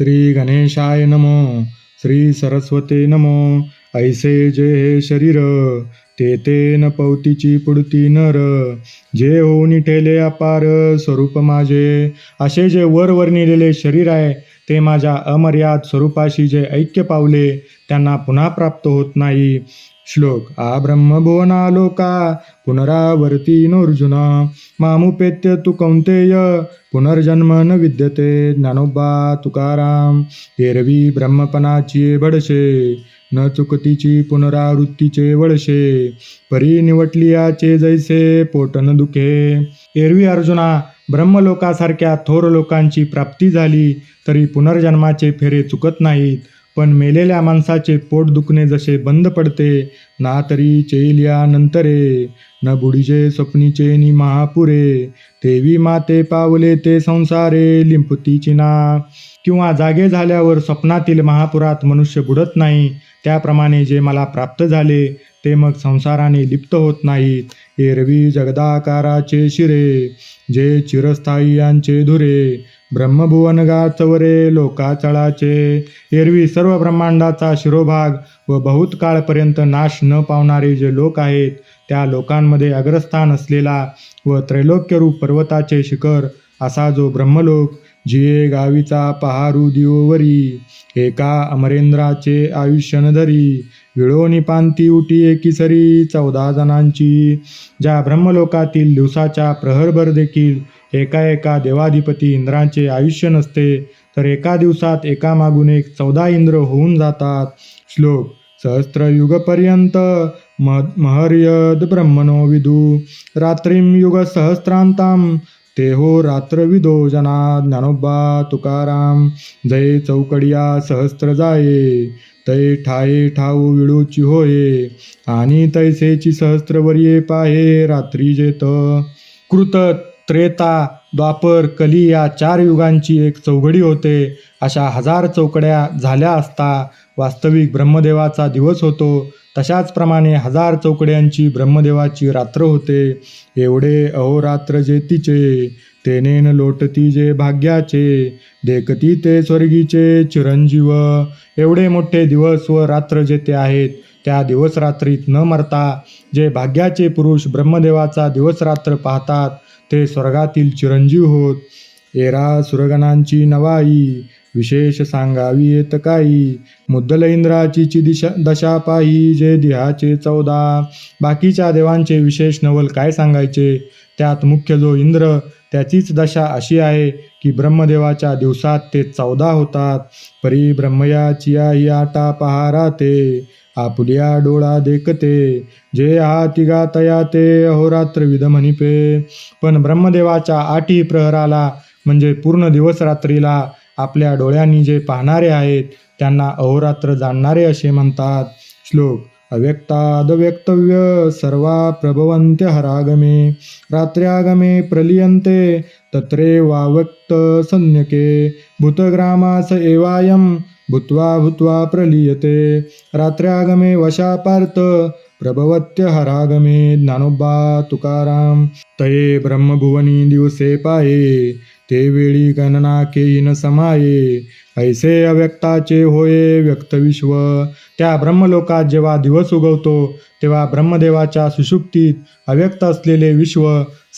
श्री गणेशाय नमो श्री सरस्वते नमो. ऐसे जे हे शरीर ते ते न पवतीची पुडती नर. जे होऊन ठेले अपार स्वरूप माझे असे जे वर नेलेले शरीर आहे ते माझ्या अमर्याद स्वरूपाशी जे ऐक्य पावले त्यांना पुन्हा प्राप्त होत नाही. श्लोक. आ ब्रह्मभुवना लोका पुनरावर्ती नोर्जुना. मामुपेत्य तु कौंतेय पुनर्जन्म न विद्यते ज्ञानोबा तुकाराम. एरवी ब्रह्मपणाची बडशे न चुकतीची पुनरावृत्तीचे वळशे. परी निवटलियाचे जैसे पोटन दुखे. एरवी अर्जुना ब्रह्मलोकासारख्या थोर लोकांची प्राप्ती झाली तरी पुनर्जन्माचे फेरे चुकत नाहीत. पण मेलेल्या माणसाचे पोट दुखणे जसे बंद पडते ना तरी चेलिया नंतरे न बुडीचे स्वप्नीचे नि महापुरे तेवी माते पावले ते संसारे लिंपतीची ना. किंवा जागे झाल्यावर स्वप्नातील महापुरात मनुष्य बुडत नाही त्याप्रमाणे जे मला प्राप्त झाले ते मग संसाराने लिप्त होत नाहीत. एरवी जगदाकाराचे शिरे जे चिरस्थायी यांचे धुरे ब्रह्मभुवन गाचवरे लोकाचळाचे. एरवी सर्व ब्रह्मांडाचा शिरोभाग व बहुत काळपर्यंत नाश न पावणारे जे लोक आहेत त्या लोकांमध्ये अग्रस्थान असलेला व त्रैलोक्यरूप पर्वताचे शिखर असा जो ब्रह्मलोक जिये गावीचा पहारू दिवोवरी. एका अमरेंद्राचे आयुष्य नधरी धरी विळोनी पांती उटी एकीसरी चौदा जणांची. ज्या ब्रह्मलोकातील दिवसाच्या प्रहरभर देखील एका एका देवाधिपती इंद्रांचे आयुष्य नसते तर एका दिवसात एका मागून एक चौदा इंद्र होऊन जातात. श्लोक सहस्रयुगपर्यंत म महर्यद ब्रह्मणो विदू रात्रीं युग सहस्रांताम ते हो रात्रविदो जना ज्ञानोबा तुकाराम जय चौकडिया सहस्त्र जाये तै ठाये ठाऊ विळूची होये आणि तैसेची सहस्त्रवर्ये पाहे रात्री जेत कृतत त्रेता द्वापर कली या चार युगांची एक चौघडी होते. अशा हजार चौकड्या झाल्या असता वास्तविक ब्रह्मदेवाचा दिवस होतो. तशाच प्रमाणे हजार चौकड्यांची ब्रह्मदेवाची रात्र होते. एवढे अहोरात्र जे तिचे तेनेन लोटती जे भाग्याचे देखती ते स्वर्गीचे चिरंजीव. एवढे मोठे दिवस व रात्र जे ते आहेत त्या दिवस रात्रीत न मरता जे भाग्याचे पुरुष ब्रह्मदेवाचा दिवस रात्र पाहतात ते स्वर्गातील चिरंजीव होत. एरा सुरगणांची नवाई विशेष सांगावी येत काही. मुद्दल इंद्राची दिशा दशा पाही जे देहाचे चौदा. बाकीच्या देवांचे विशेष नवल काय सांगायचे? त्यात मुख्य जो इंद्र त्याचीच दशा अशी आहे की ब्रह्मदेवाच्या दिवसात ते चौदा होतात. परी ब्रह्मयाची ही आटा पहारा ते. आपुलिया डोळा देखते. जे हा तिघा तया ते अहोरात्र विध म्हणिपे पण ब्रह्मदेवाच्या आठी प्रहराला म्हणजे पूर्ण दिवस रात्रीला आपल्या डोळ्यांनी जे पाहणारे आहेत त्यांना अहोरात्र जाणणारे असे म्हणतात. श्लोक अव्यक्तादव्यक्तव्य सर्वा प्रभवंत्य हरागमे. रात्र्यागमे प्रलियन्ते तत्रे वावक्त संज्ञके. भूतग्रामास एवायम भूत्वा भूत्वा प्रलीयते। रात्र्यागमे वशा पार्थ प्रभवत्य हरागमे ज्ञानोबा तुकाराम। तये ब्रह्मभुवनी दिवसे पाये ते वेळी गणना केईन समाये। ऐसे अव्यक्ताचे होये व्यक्तविश्व त्या ब्रह्मलोकात जेव्हा दिवस उगवतो तेव्हा ब्रह्मदेवाच्या सुषुप्तीत अव्यक्त असलेले विश्व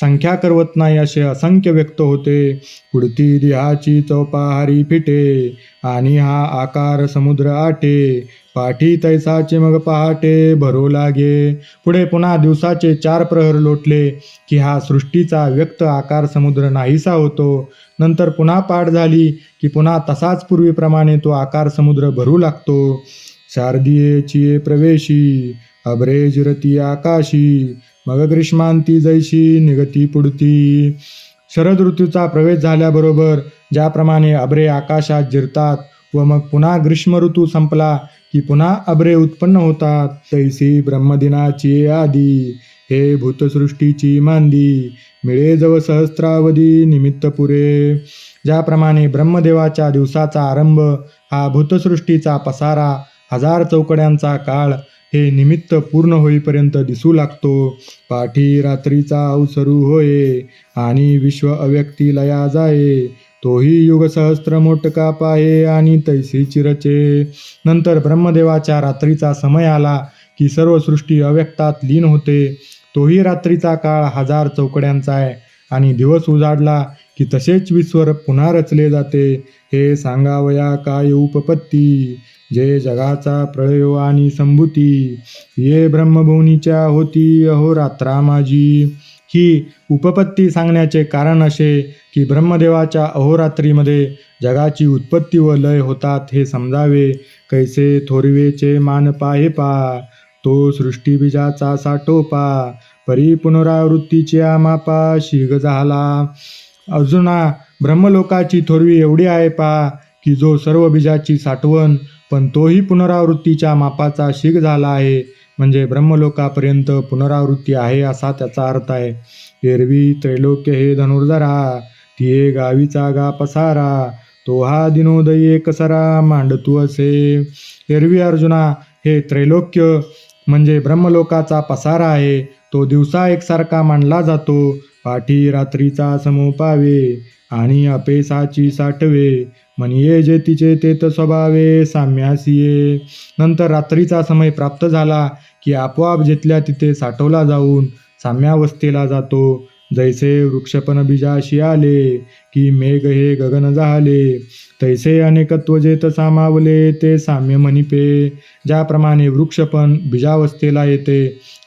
संख्या करवत नाही असे असंख्य व्यक्त होते. पुढती देहाची चौपाहारी फिटे आणि हा आकार समुद्र आटे. पाठी तैसाचे मग पहाटे भरो लागे. पुढे पुन्हा दिवसाचे चार प्रहर लोटले की हा सृष्टीचा व्यक्त आकार समुद्र नाहीसा होतो. नंतर पुन्हा पाठ झाली की पुन्हा तसाच पूर्वीप्रमाणे तो आकार समुद्र भरू लागतो. शारदीये प्रवेशी अभरे जिरती आकाशी मग ग्रीष्मांती जैशी निगती पुढती शरद ऋतूचा प्रवेश झाल्याबरोबर ज्याप्रमाणे अभ्रे आकाशात जिरतात व मग पुन्हा ग्रीष्म ऋतू संपला की पुन्हा अभ्रे उत्पन्न होतात. तैसी ब्रह्मदिनाची आदी हे भूतसृष्टीची मांदी मिळे जव सहस्रावधी निमित्त पुरे. ज्याप्रमाणे ब्रह्मदेवाच्या दिवसाचा आरंभ हा भूतसृष्टीचा पसारा हजार चौकड्यांचा काळ हे निमित्त पूर्ण होईपर्यंत दिसू लागतो. पाठी रात्रीचा अवसरू होये आणि विश्व अव्यक्ती लया जाये. तोही युग सहस्त्र मोटका पाहे आणि तैसी चिरचे. नंतर ब्रह्मदेवाच्या रात्रीचा समय आला की सर्व सृष्टी अव्यक्तात लीन होते. तोही रात्रीचा काळ हजार चौकड्यांचा आहे आणि दिवस उजाडला की तसेच विश्वर पुन्हा रचले जाते. हे सांगावया काय उपपत्ती? जे जगाचा प्रयो आणि संभूती. ये ब्रह्मभुवनीच्या होती अहोरात्रा माझी. ही उपपत्ती सांगण्याचे कारण असे की ब्रह्मदेवाच्या अहोरात्रीमध्ये जगाची उत्पत्ती व लय होतात हे समजावे. कैसे थोरवेचे मान पाहे पा? तो सृष्टीबीजाचा साठोपा परी पुनरावृत्तीच्या मापा शिग झाला. अर्जुना ब्रह्मलोकाची थोरवी एवढी आहे पा की जो सर्व बीजाची साठवण पण तोही पुनरावृत्तीच्या मापाचा शीघ झाला आहे. म्हणजे ब्रह्मलोकापर्यंत पुनरावृत्ती आहे असा त्याचा अर्थ आहे. एरवी त्रैलोक्य हे धनुर्धरा तिये गावीचा गा पसारा तो हा दिनोदयी एकसरा मांडतू असे. एरवी अर्जुना हे त्रैलोक्य म्हणजे ब्रह्मलोकाचा पसारा आहे तो दिवसा एकसारखा मांडला जातो पाठी रात्रीचा समोपावे आणि अपेसाची साठवे. म्हणिये जे तिचे तेत स्वभावे साम्यासिये. नंतर रात्रीचा समय प्राप्त झाला की आपोआप जिथल्या तिथे साठवला जाऊन साम्यावस्थेला जातो. जैसे वृक्षपण बीजाशी आले की मेघ हे गगन झाले. तैसे अनेकत्व जेत सामावले ते साम्य म्हणिपे. ज्याप्रमाणे वृक्षपण बीजावस्थेला येते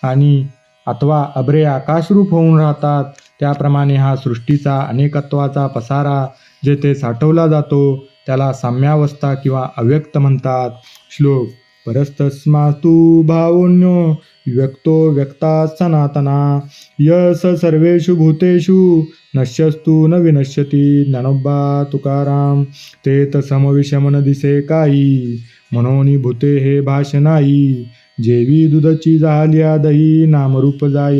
आणि अथवा अब्रे आकाशरूप होऊन राहतात त्याप्रमाणे हा सृष्टीचा अनेकत्वाचा पसारा जेथे साठवला जातो त्याला साम्यावस्था किंवा अव्यक्त म्हणतात. श्लोक परस्तस्मास्तु भावोन्यो व्यक्तो व्यक्ता सनातना यस सर्वेषु भूतेषु नश्यस्तु न विनश्यती ज्ञानोबा तुकाराम ते तसमविषमन दिसे काही म्हणून भूते हे भाषणाई जेवी दुधची झाल्या दही नामरूप जाय.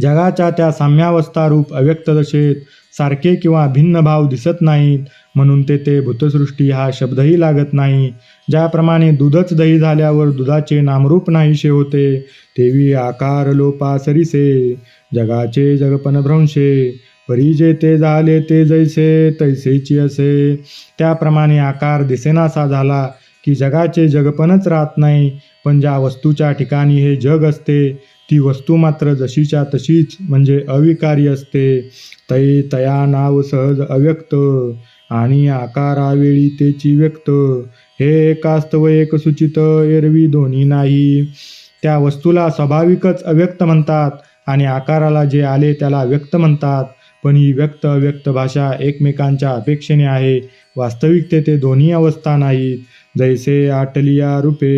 जगाच्या त्या साम्यावस्था रूप अव्यक्त दशेत सारखे किंवा भिन्न भाव दिसत नाहीत म्हणून तेथे भूतसृष्टी हा शब्दही लागत नाही. ज्याप्रमाणे दूधच दही झाल्यावर दुधाचे नामरूप नाहीसे होते तेवी आकार लोपा सरीसे. जगाचे जगपण भ्रंशे परी जे ते झाले ते जैसे तैसेची असे. त्याप्रमाणे आकार दिसेनासा झाला की जगाचे जगपणच राहत नाही पण ज्या वस्तूच्या ठिकाणी हे जग असते ती वस्तू मात्र जशीच्या तशीच म्हणजे अविकारी असते. तै तया नाव सहज अव्यक्त आणि आकारावेळी तेची व्यक्त. हे एकास्तव एक सूचित एरवी दोन्ही नाही. त्या वस्तूला स्वाभाविकच अव्यक्त म्हणतात आणि आकाराला जे आले त्याला व्यक्त म्हणतात. पण ही व्यक्त अव्यक्त भाषा एकमेकांच्या अपेक्षेने आहे. वास्तविकते ते दोन्ही अवस्था नाहीत. जैसे आटलिया रूपे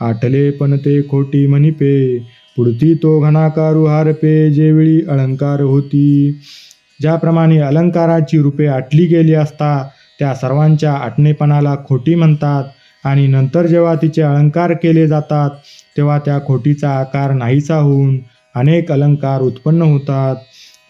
आटले पण ते खोटी म्हणिपे पुढती तो घणाकारू हारपे जेवेळी अलंकार होती. ज्याप्रमाणे अलंकाराची रूपे आटली गेली असता त्या सर्वांच्या आटणेपणाला खोटी म्हणतात आणि नंतर जेव्हा तिचे अलंकार केले जातात तेव्हा त्या खोटीचा आकार नाहीसा होऊन अनेक अलंकार उत्पन्न होतात.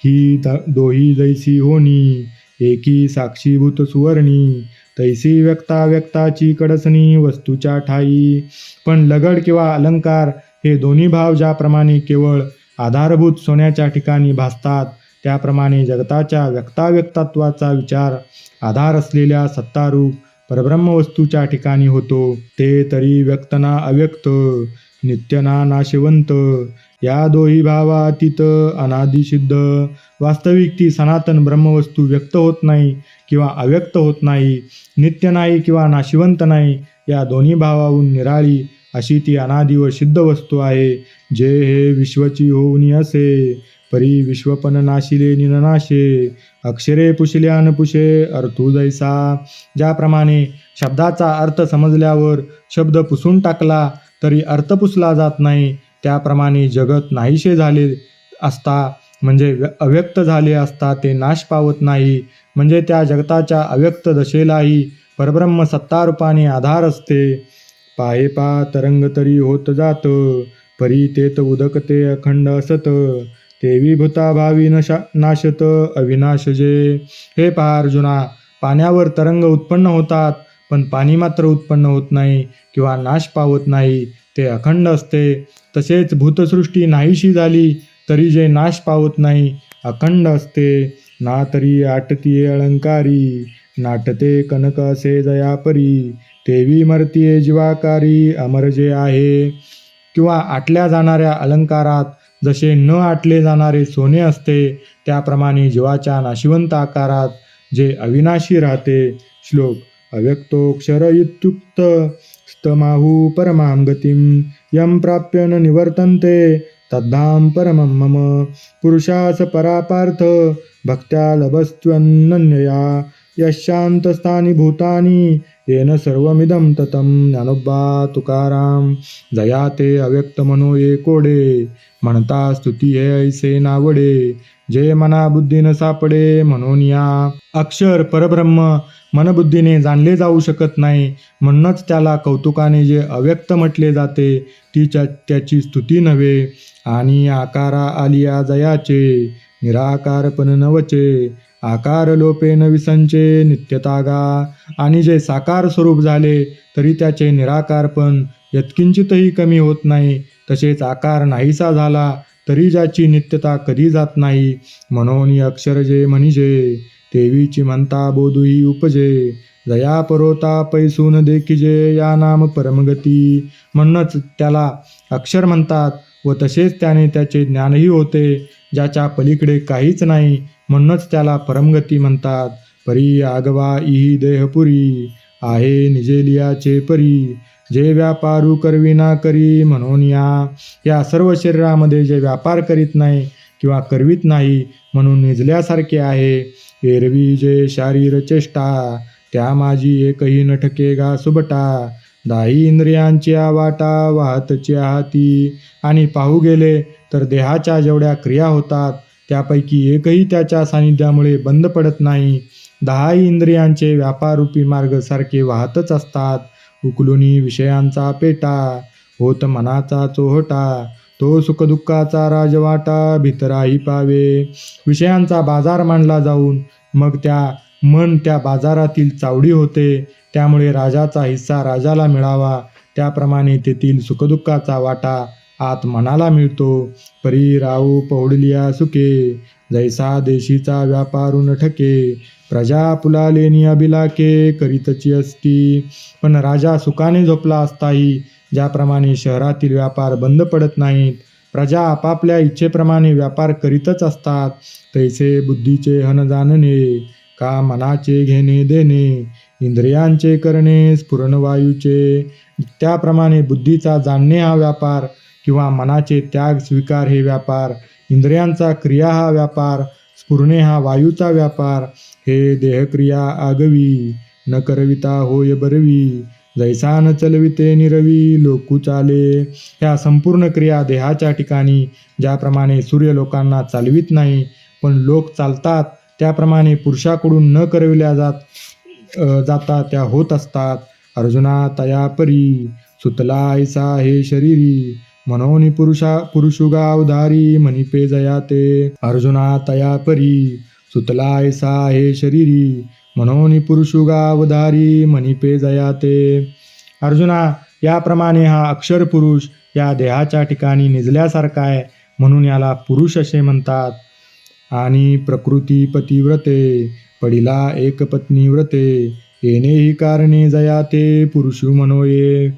ही द दोही जैसी होणी एकी साक्षीभूत सुवर्णी तैसी व्यक्ता व्यक्ताची कडसणी वस्तूच्या ठाई. पण लगड किंवा अलंकार हे दोन्ही भाव ज्याप्रमाणे केवळ आधारभूत सोन्याच्या ठिकाणी भासतात त्याप्रमाणे जगताच्या व्यक्ताव्यक्तत्वाचा विचार आधार असलेल्या सत्तारूप परब्रह्मवस्तूच्या ठिकाणी होतो. ते तरी व्यक्तना अव्यक्त नित्यना ना या दोही भावातीत अनादिसिद्ध वास्तविक ती सनातन ब्रह्मवस्तू व्यक्त होत नाही किंवा अव्यक्त होत नाही नित्य नाही किंवा नाशिवंत नाही या दोन्ही भावाहून निराळी अशी ती अनादि व सिद्ध वस्तू आहे जे हे विश्वची होऊनी असे. परी विश्वपन नाशिले निननाशे अक्षरे पुशले अनपुषे अर्थू जैसा. ज्याप्रमाणे शब्दाचा अर्थ समजल्यावर शब्द पुसून टाकला तरी अर्थ पुसला जात नाही त्याप्रमाणे जगत नाहीसे झाले असता म्हणजे व्य- अव्यक्त झाले असता ते नाश पावत नाही. म्हणजे त्या जगताच्या अव्यक्त दशेलाही परब्रह्म सत्तारूपाने आधार असते. पाये पा तरंग तरी होत जात परी तेत उदकते अखंड असत. तेवी भूता भावी नशा नाशत अविनाश जे. हे पहा अर्जुना पाण्यावर तरंग उत्पन्न होतात पण पाणी मात्र उत्पन्न होत नाही किंवा नाश पावत नाही. ते अखंड असते. तसेच भूतसृष्टी नाहीशी झाली तरी जे नाश पावत नाही अखंड असते. ना तरी आटतीये अलंकारी नाटते कनक असे जयापरी तेवी मरतीये जीवाकारी अमर जे आहे. किंवा आटल्या जाणाऱ्या अलंकारात जसे न आटले जाणारे सोने असते त्याप्रमाणे जीवाच्या नाशिवंत आकारात जे अविनाशी राहते श्लोक अव्यक्तोक्षर तमाहु परमां गतिं यं प्राप्य न निवर्तन्ते तद्धाम परमं मम। पुरुषास परापार्थ भक्त्या लभस्त्वन्नन्यया। यशांतस्थानी भूतानि येन सर्वमिदं ततं ज्ञानोबा तुकाराम जया ते अव्यक्त मनो ये कोडे म्हणता स्तुती हे ऐसे नावडे। जे मना बुद्धीन सापडे म्हणून या अक्षर परब्रह्म मनबुद्धीने जाणले जाऊ शकत नाही। म्हणूनच त्याला कौतुकाने जे अव्यक्त म्हटले जाते तिच्या त्याची स्तुती नव्हे. आणि आकारा आलिया जयाचे निराकारपण नवचे। आकार लोपे न विसंचे नित्यतागा. आणि जे साकार स्वरूप झाले तरी त्याचे निराकारपण यत्किंचितही कमी होत नाही. तसेच आकार नाहीसा झाला तरी ज्याची नित्यता कधी जात नाही. म्हणून अक्षर जे म्हणजे देवीची म्हणता बोधुही उपजे. जया परोता पैसून देखिजे या नाम परमगती. म्हणूनच त्याला अक्षर म्हणतात व तसेच त्याने त्याचे ज्ञानही होते ज्याच्या पलीकडे काहीच नाही. म्हणूनच त्याला परमगती म्हणतात. परी आगवा इही देहपुरी आहे निजेलियाचे परी. जे व्यापारू करविना करी म्हणून या. या सर्व शरीरामध्ये जे व्यापार करीत नाही किंवा करवीत नाही म्हणून निजल्यासारखे आहे. एरवी जे शारीर चेष्टा त्या माझी एकही नटके गा सुबटा. दाही इंद्रियांची वाटा वाहतची हाती. आणि पाहू गेले तर देहाच्या जेवढ्या क्रिया होतात त्यापैकी एकही त्याच्या सानिध्यामुळे बंद पडत नाही. दहाही इंद्रियांचे व्यापारूपी मार्ग सारखे वाहतच असतात. उकलुनी विषयांचा पेटा होत मनाचा चोहटा तो सुखदुःखाचा राजवाटा भितराही पावे. विषयांचा बाजार मांडला जाऊन मग त्या मन त्या बाजारातील चावडी होते. त्यामुळे राजाचा हिस्सा राजाला मिळावा. त्याप्रमाणे तेथील सुखदुःखाचा वाटा आत मनाला मिळतो. परी राऊ पौडलिया सुके जैसा देशीचा व्यापारून ठके. प्रजा पुलालेनी अभिलाके करीतची असती. पण राजा सुखाने झोपला असताही ज्याप्रमाणे शहरातील व्यापार बंद पडत नाहीत प्रजा आपापल्या इच्छेप्रमाणे व्यापार करीतच असतात. तैसे बुद्धीचे हन जाणणे का मनाचे घेणे देणे इंद्रियांचे करणे स्फुरणवायूचे. त्याप्रमाणे बुद्धीचा जाणणे हा व्यापार किंवा मनाचे त्याग स्वीकार हे व्यापार इंद्रियांचा क्रिया हा व्यापार स्फुरणे हा वायूचा व्यापार हे देहक्रिया आगवी न करविता होय बरवी जैसा न चलविते निरवी लोकू चाले. ह्या संपूर्ण क्रिया देहाच्या ठिकाणी ज्याप्रमाणे सूर्य लोकांना चालवित नाही पण लोक चालतात त्याप्रमाणे पुरुषाकडून न करविल्या जात जाता त्या होत असतात. अर्जुना तया परी सुतला ऐसा हे शरीरी मनोनी पुरुषा पुरुषुगा उधारी मनिपे जयाते। अर्जुना तया परी सुतला ऐसा हे शरीरी। मनोनी पुरुषुगा उधारी मनिपे जयाते। अर्जुना याप्रमाणे हा अक्षर पुरुष या देहाच्या ठिकाणी निजल्यासारखा आहे म्हणून याला पुरुष असे म्हणतात. आणि प्रकृती पतिव्रते पडिला एक पत्नी व्रते येणेही कारणे जयाते पुरुषु मनोये.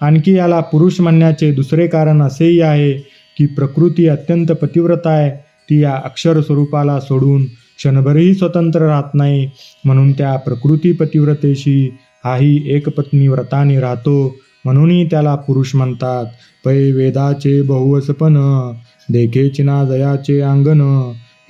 आणखी याला पुरुष म्हणण्याचे दुसरे कारण असेही आहे की प्रकृती अत्यंत पतिव्रत आहे. ती या अक्षर स्वरूपाला सोडून क्षणभरही स्वतंत्र राहत नाही. म्हणून त्या प्रकृती पतिव्रतेशी हाही एकपत्नी व्रताने राहतो. म्हणूनही त्याला पुरुष म्हणतात. पै वेदाचे बहुवसपन देखे चिना जयाचे अंगण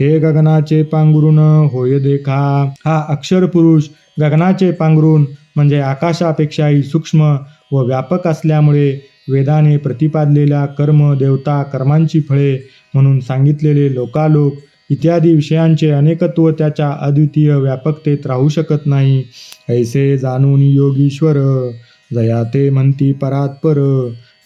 हे गगनाचे पांघरुण होय देखा. हा अक्षर पुरुष गगनाचे पांघरुण म्हणजे आकाशापेक्षाही सूक्ष्म व व्यापक असल्यामुळे वेदाने प्रतिपादलेल्या कर्म देवता कर्मांची फळे म्हणून सांगितलेले लोकालोक इत्यादी विषयांचे अनेकत्व त्याच्या अद्वितीय व्यापकतेत राहू शकत नाही. ऐसे जाणून योगीश्वर जया ते म्हणती परात्पर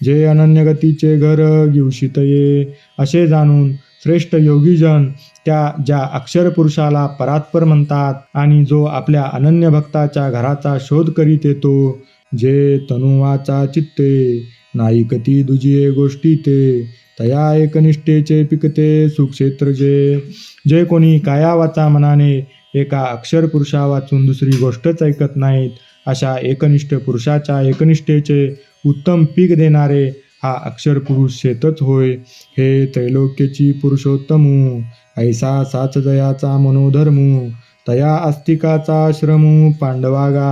जे अनन्यगतीचे घर घेऊशितये असे जाणून श्रेष्ठ योगीजन त्या ज्या अक्षरपुरुषाला परात्पर म्हणतात आणि जो आपल्या अनन्य भक्ताच्या घराचा शोध करीत येतो जे तनुवाचा चित्ते नाईकती दुजिये गोष्टी ते तया एकनिष्ठेचे पिकते सुक्षेत्र जे. जे कोणी कायावाचा मनाने एका अक्षर पुरुषा वाचून दुसरी गोष्टच ऐकत नाहीत अशा एकनिष्ठ पुरुषाच्या एकनिष्ठेचे उत्तम पीक देणारे हा अक्षर पुरुष शेतच होय. हे त्रैलोक्यची पुरुषोत्तमू ऐसा साच जयाचा मनोधर्मू तया अस्तिकाचा श्रमू पांडवागा.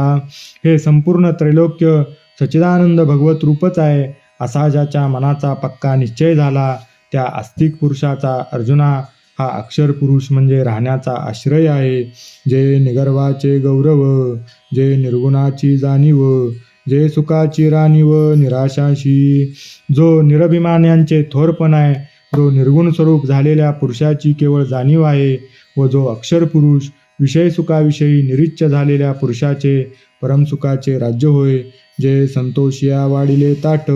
हे संपूर्ण त्रैलोक्य सच्चिदानंद भगवत रूपच आहे. असा ज्याच्या मनाचा पक्का निश्चय झाला त्या आस्तिक पुरुषाचा अर्जुना हा अक्षर पुरुष म्हणजे राहण्याचा आश्रय आहे. जे निगर्वाचे गौरव जे निर्गुणाची जाणीव जे सुखाची राणी व निराशाशी. जो निरभिमान्यांचे थोरपण आहे जो निर्गुण स्वरूप झालेल्या पुरुषाची केवळ जाणीव आहे व जो अक्षर पुरुष विषय सुखाविषयी निरिच्छ झालेल्या पुरुषाचे परमसुखाचे राज्य होय. जे संतोषिया वाढिले ताट.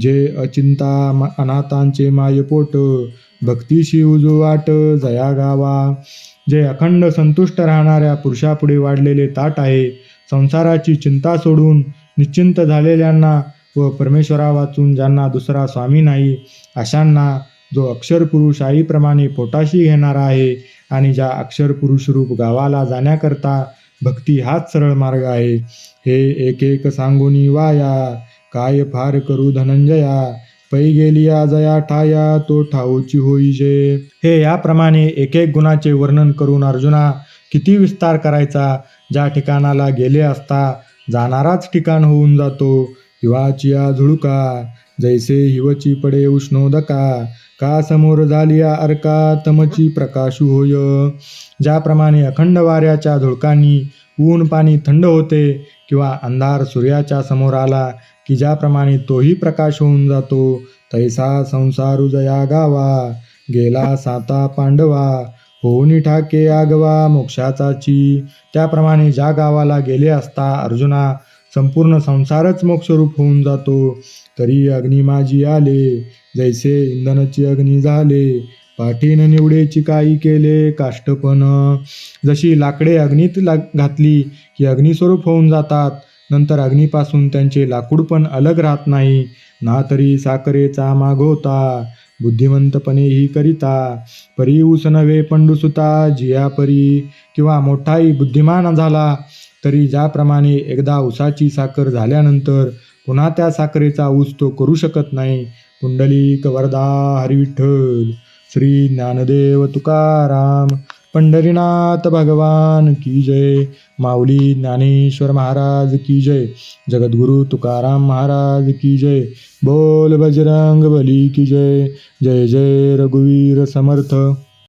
जे अचिंता म- अनाथांचे मायपोट. भक्तीशी उजवाट जया गावा. जे अखंड संतुष्ट राहणाऱ्या पुरुषापुढे वाढलेले ताट आहे. संसाराची चिंता सोडून निश्चिंत झालेल्यांना व परमेश्वरा वाचून ज्यांना दुसरा स्वामी नाही अशांना जो अक्षरपुरुष आईप्रमाणे पोटाशी घेणारा आहे आणि ज्या अक्षरपुरुष रूप गावाला जाण्याकरता भक्ती हाच सरळ मार्ग आहे. हे एक एक सांगुनी वाया काय फार करू धनंजया पै गेली जया ठाया तो ठाऊची होई जे. हे याप्रमाणे एक एक गुणाचे वर्णन करून अर्जुना किती विस्तार करायचा ज्या ठिकाणाला गेले असता जाणाराच ठिकाण होऊन जातो. हिवाचिया झुळुका जैसे हिवची पडे उष्णोदका का समोर झालिया अर्का तमची प्रकाशू होय. ज्याप्रमाणे अखंड वाऱ्याच्या झुळकांनी ऊन पाणी थंड होते किंवा अंधार सूर्याच्या समोर आला की ज्याप्रमाणे तोही प्रकाश होऊन जातो तैसा संसार उजया गावा गेला साता पांडवा होऊनी ठाके आगवा मोक्षाचाची? त्याप्रमाणे ज्या गावाला गेले असता अर्जुना संपूर्ण संसारच मोक्षरूप होऊन जातो. तरी अग्नी माझी आले. जैसे इंधनाची अग्नी झाले. पाठीन निवडेची काही केले काष्टपण जशी लाकडे अग्नीत ला घातली की अग्निस्वरूप होऊन जातात. नंतर अग्नीपासून त्यांचे लाकूड पण अलग राहत नाही. ना तरी साखरेचा मागोता बुद्धिमंतपणेही करिता परी ऊस पंडुसुता जिया परी किंवा मोठाही बुद्धिमान झाला तरी ज्याप्रमाणे एकदा ऊसाची साखर झाल्यानंतर पुन्हा त्या साखरेचा ऊस तो करू शकत नाही. पुंडलिक वरदा हरिविठ्ठल श्री ज्ञानदेव तुकाराम. पंढरीनाथ भगवान की जय. माऊली ज्ञानेश्वर महाराज की जय. जगद्गुरु तुकाराम महाराज की जय. बोल बजरंग बली की जय. जय जय रघुवीर समर्थ.